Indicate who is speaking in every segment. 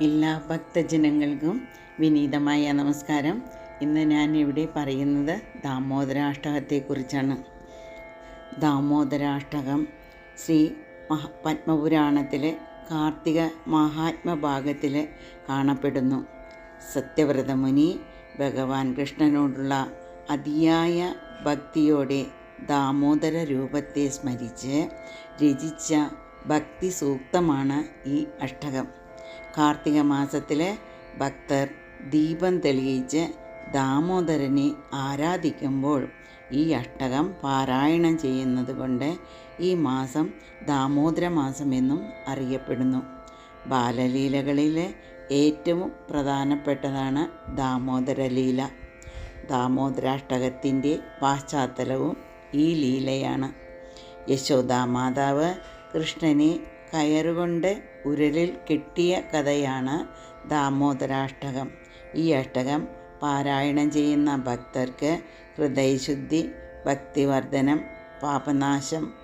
Speaker 1: എല്ലാ ഭക്തജനങ്ങൾക്കും വിനീതമായ നമസ്കാരം. ഇന്ന് ഞാൻ ഇവിടെ പറയുന്നത് ദാമോദരാഷ്ടകത്തെക്കുറിച്ചാണ്. ദാമോദരാഷ്ടകം ശ്രീ മഹ പത്മപുരാണത്തിലെ കാർത്തിക മഹാത്മഭാഗത്തിൽ കാണപ്പെടുന്നു. സത്യവ്രതമുനി ഭഗവാൻ കൃഷ്ണനോടുള്ള അതിയായ ഭക്തിയോടെ ദാമോദര രൂപത്തെ സ്മരിച്ച് രചിച്ച ഭക്തി സൂക്തമാണ് ഈ അഷ്ടകം. കാർത്തിക മാസത്തിലെ ഭക്തർ ദീപം തെളിയിച്ച് ദാമോദരനെ ആരാധിക്കുമ്പോൾ ഈ അഷ്ടകം പാരായണം ചെയ്യുന്നത് കൊണ്ട് ഈ മാസം ദാമോദര മാസമെന്നും അറിയപ്പെടുന്നു. ബാലലീലകളിലെ ഏറ്റവും പ്രധാനപ്പെട്ടതാണ് ദാമോദര ലീല. ദാമോദരാഷ്ടകത്തിന്റെ പാശ്ചാത്തലവും ഈ ലീലയാണ്. യശോദാ മാതാവ് കൃഷ്ണനെ കയറുകൊണ്ട് ഉരലിൽ കെട്ടിയ കഥയാണ് ദാമോദരാഷ്ടകം. ഈ അഷ്ടകം പാരായണം ചെയ്യുന്ന ഭക്തർക്ക് ഹൃദയശുദ്ധി ഭക്തിവർദ്ധനം പാപനാശം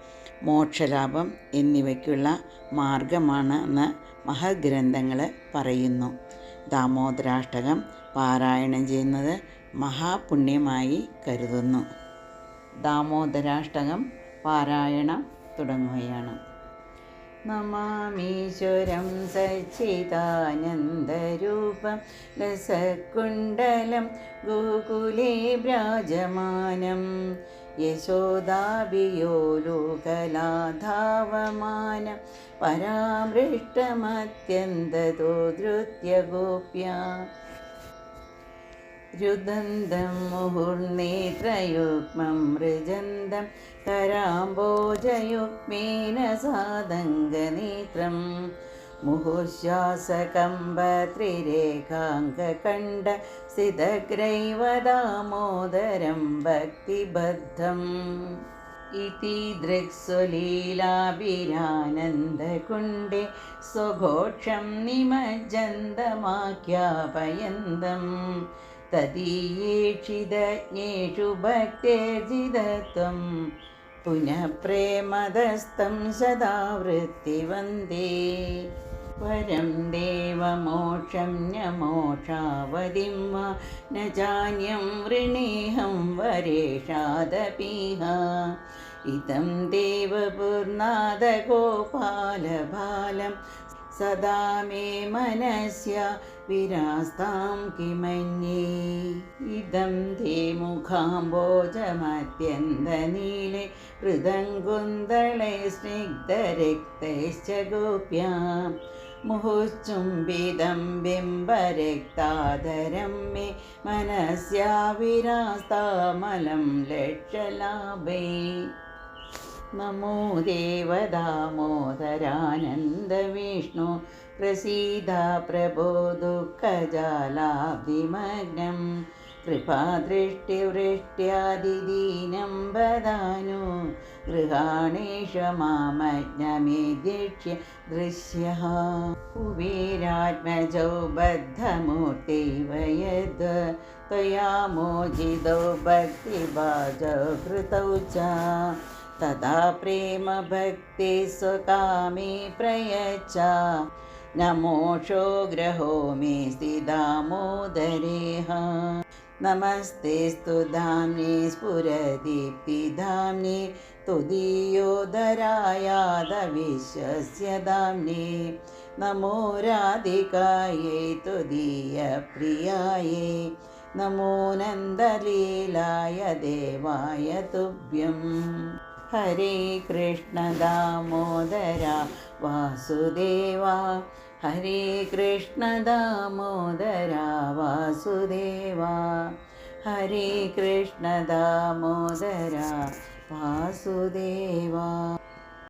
Speaker 1: മോക്ഷലാഭം എന്നിവയ്ക്കുള്ള മാർഗമാണെന്ന് മഹഗ്രന്ഥങ്ങൾ പറയുന്നു. ദാമോദരാഷ്ടകം പാരായണം ചെയ്യുന്നത് മഹാപുണ്യമായി കരുതുന്നു. ദാമോദരാഷ്ടകം പാരായണം തുടങ്ങുകയാണ്. നമാമീശ്വരം സച്ചിദാനന്ദരൂപം. രസകുണ്ടലം ഗോകുലേ വ്രാജമാനം യശോദാഭിയോലോകലാധാവമാനം. പരാമൃഷ്ടമത്യന്തതോ ധൃത്യ ഗോപ്യ രുദന്തം മുഹുർനേത്രയുഗ്മം മൃജന്തം കരാംബോജയുഗ്മേന സാതംഗനേത്രം മുഹുശ്വാസകമ്പത്രിരേഖാങ്കകണ്ഠ സ്ഥിതഗ്രൈവ ദാമോദരം ഭക്തിബദ്ധം ഇതി ദൃക്സുലീലാഭിരാനന്ദകുണ്ഡേ സ്വഘോഷം നിമജ്ജന്തമാഖ്യാപയന്തം तदीयेक्षिदज्ञेषु भक्तेर्जिदत्वं पुनः प्रेमदस्तं सदा वृत्तिवन्दे वरं देवमोक्षं न मोक्षावधिं वा न जान्यं वृणेऽहं वरेषादपीह इदं देवपूर्णादगोपालबालं सदा मे मनस्य വിരാസ്താം കിമന്യേ. ഇതം തേ മുഖാംബോജമത്യന്തനീലെ മൃദംഗുന്തളെ സ്നിഗ്ധരക്തശ്ച ഗോപ്യാം മുഹുചുംബിതം ബിംബരക്താധരം മേ മനസ്യാ വിരാസ്താമലം ലക്ഷലാഭേ. നമോ ദേവദാമോദരാനന്ദ വിഷ്ണു. प्रसीदा प्रभो दुःखजालाब्धिमग्नं कृपादृष्टिवृष्ट्यादिदीनं वदानु गृहाणेश मामज्ञमेद्यक्ष्य दृश्यः। कुबेरात्मजौ बद्धमूर्तैव यद् त्वया मोजितौ भक्तिभाजौ कृतौ च। तदा प्रेमभक्ति स्वकामे प्रयच्छ नमोषो ग्रहो मे स्थिदामोदरेह नमस्ते स्तुधाम्ने स्फुरदीप्तिधाम्ने तुदीयोदरायादविश्वस्य दाम्ने नमो राधिकायै तुदीयप्रियायै नमो नन्दलीलाय देवाय तुभ्यम् हरे कृष्ण दामोदरा वासुदेवा ഹരേ കൃഷ്ണ ദാമോദര വാസുദേവ. ഹരേ കൃഷ്ണ ദാമോദര വാസുദേവ.